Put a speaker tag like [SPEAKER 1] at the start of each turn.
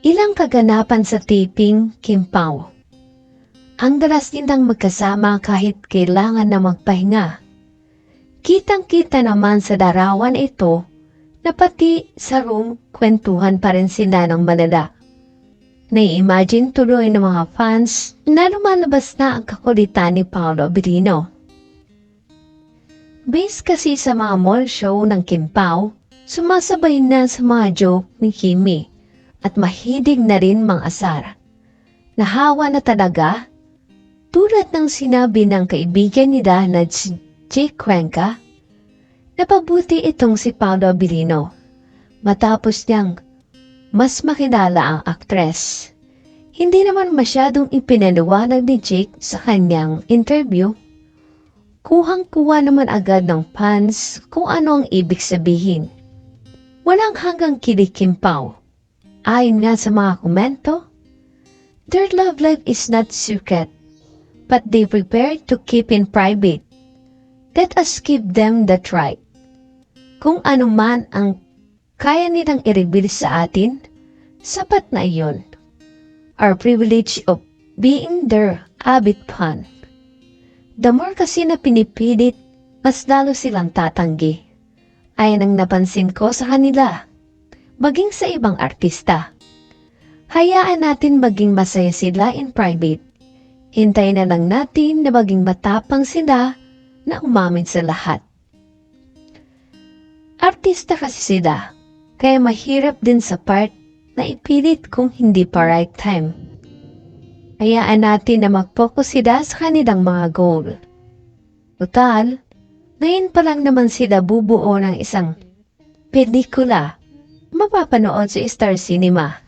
[SPEAKER 1] Ilang kaganapan sa taping, Kimpaw. Ang dalas nilang magkasama kahit kailangan na magpahinga. Kitang-kita naman sa darawan ito na pati sa room kwentuhan pa rin sila ng malala. Nai-imagine tuloy ng mga fans na lumalabas na ang kakulitan ni Paolo Birino. Based kasi sa mga mall show ng Kimpaw, sumasabay na sa mga joke ni Kimi at mahilig na rin mang asar. Nahawa na talaga, tulad ng sinabi ng kaibigan nila na si Jake Cuenca, napabuti itong si Paolo Abilino matapos niyang mas makilala ang aktres. Hindi naman masyadong ipinaliwanag ni Jake sa kanyang interview. Kuhang-kuha naman agad ng fans kung ano ang ibig sabihin. Walang hanggang kilikimpaw. Ayon nga sa mga komento, their love life is not secret, but they prepare to keep in private. Let us give them that right. Kung ano man ang kaya nilang i-reveal sa atin, sapat na iyon. Our privilege of being their avid fan. The more kasi na pinipilit, mas lalo silang tatanggi. Ayan ang napansin ko sa kanila. Maging sa ibang artista. Hayaan natin maging masaya sila in private. Hintayin na lang natin na maging matapang sila na umamin sa lahat. Artista kasi sila, kaya mahirap din sa part na ipilit kung hindi pa right time. Hayaan natin na mag-focus sila sa kanilang mga goal. Total, ngayon pa lang naman sila bubuo ng isang pelikula mapapanood sa Star Cinema.